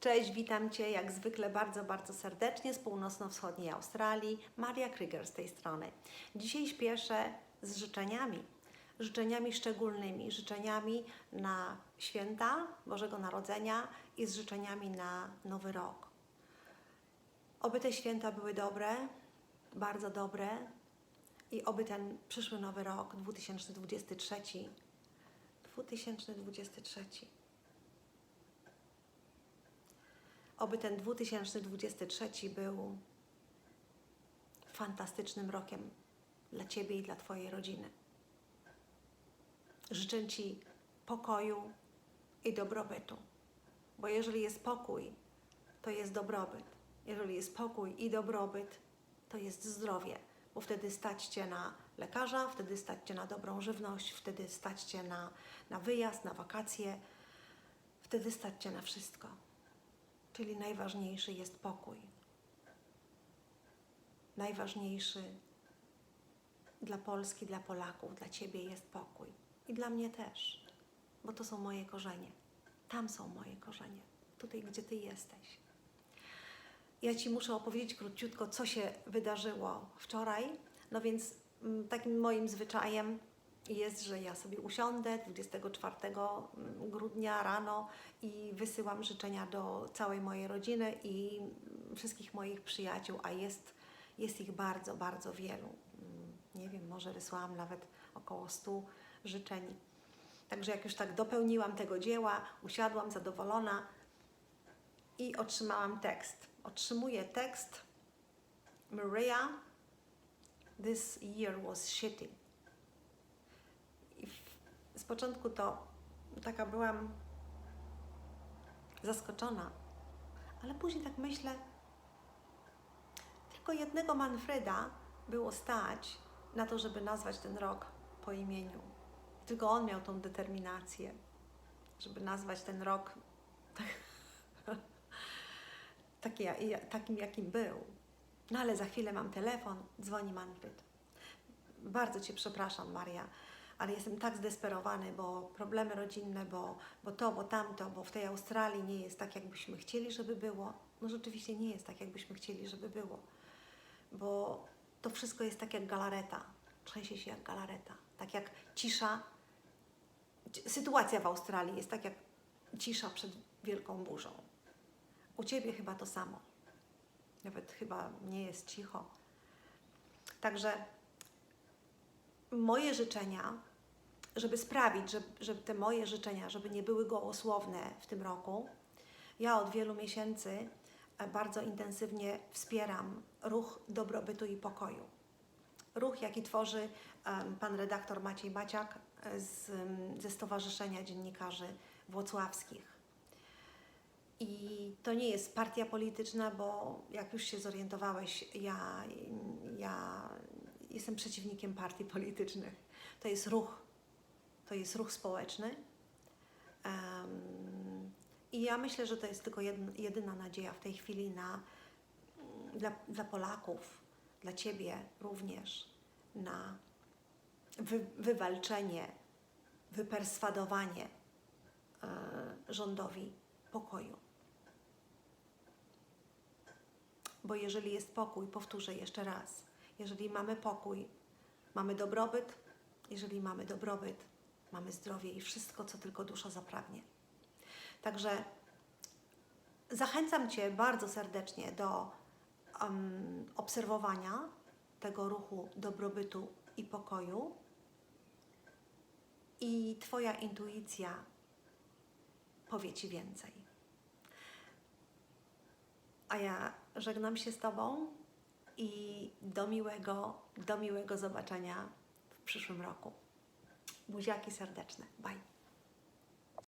Cześć, witam Cię jak zwykle bardzo, bardzo serdecznie z północno-wschodniej Australii. Maria Krieger z tej strony. Dzisiaj śpieszę z życzeniami. Życzeniami szczególnymi, życzeniami na święta Bożego Narodzenia i z życzeniami na Nowy Rok. Oby te święta były dobre, bardzo dobre i oby ten przyszły Nowy Rok 2023 2023 Oby ten 2023 był fantastycznym rokiem dla Ciebie i dla Twojej rodziny. Życzę Ci pokoju i dobrobytu, bo jeżeli jest pokój, to jest dobrobyt. Jeżeli jest pokój i dobrobyt, to jest zdrowie, bo wtedy stać Cię na lekarza, wtedy stać Cię na dobrą żywność, wtedy stać Cię na, na wyjazd, na wakacje, wtedy stać Cię na wszystko. Czyli najważniejszy jest pokój. Najważniejszy dla Polski, dla Polaków, dla Ciebie jest pokój. I dla mnie też, bo to są moje korzenie. Tam są moje korzenie, tutaj, gdzie Ty jesteś. Ja Ci muszę opowiedzieć króciutko, co się wydarzyło wczoraj. No więc mm, takim moim zwyczajem jest, że ja sobie usiądę 24 grudnia rano i wysyłam życzenia do całej mojej rodziny i wszystkich moich przyjaciół, a jest, jest ich bardzo, bardzo wielu. Mm, Nie wiem, może wysłałam nawet około 100 życzeń. Także jak już tak dopełniłam tego dzieła, usiadłam zadowolona i otrzymałam tekst. Otrzymuję tekst Maria, this year was shitty. Z początku to taka byłam zaskoczona, ale później tak myślę, tylko jednego Manfreda było stać na to, żeby nazwać ten rok po imieniu. Tylko on miał tą determinację, żeby nazwać ten rok taki, ja- takim, jakim był. No ale za chwilę mam telefon, dzwoni Manfred. Bardzo Cię przepraszam, Maria, ale jestem tak zdesperowany, bo problemy rodzinne, bo, bo to, bo tamto, bo w tej Australii nie jest tak, jakbyśmy chcieli, żeby było. No rzeczywiście nie jest tak, jakbyśmy chcieli, żeby było. Bo to wszystko jest tak jak galareta. Trzęsie się jak galareta. Tak jak cisza. ci- Sytuacja w Australii jest tak jak cisza przed wielką burzą. U Ciebie chyba to samo. Nawet chyba nie jest cicho. Także moje życzenia, żeby sprawić, żeby, żeby te moje życzenia, żeby nie były gołosłowne w tym roku, ja od wielu miesięcy e, bardzo intensywnie wspieram ruch dobrobytu i pokoju. Ruch, jaki tworzy pan redaktor Maciej Baciak e, z, ze Stowarzyszenia Dziennikarzy Włocławskich. I to nie jest partia polityczna, bo jak już się zorientowałeś, ja, ja jestem przeciwnikiem partii politycznych. To jest ruch, to jest ruch społeczny. Em, I ja myślę, że to jest tylko jedyna nadzieja w tej chwili na, dla, dla Polaków, dla Ciebie również, na wy, wywalczenie, wyperswadowanie e, rządowi pokoju. Bo jeżeli jest pokój, powtórzę jeszcze raz, jeżeli mamy pokój, mamy dobrobyt, jeżeli mamy dobrobyt, mamy zdrowie i wszystko, co tylko dusza zapragnie. Także zachęcam Cię bardzo serdecznie do em, obserwowania tego ruchu dobrobytu i pokoju. I Twoja intuicja powie Ci więcej. A ja żegnam się z Tobą i do miłego, do miłego zobaczenia w przyszłym roku. Buziaki serdeczne. Bye.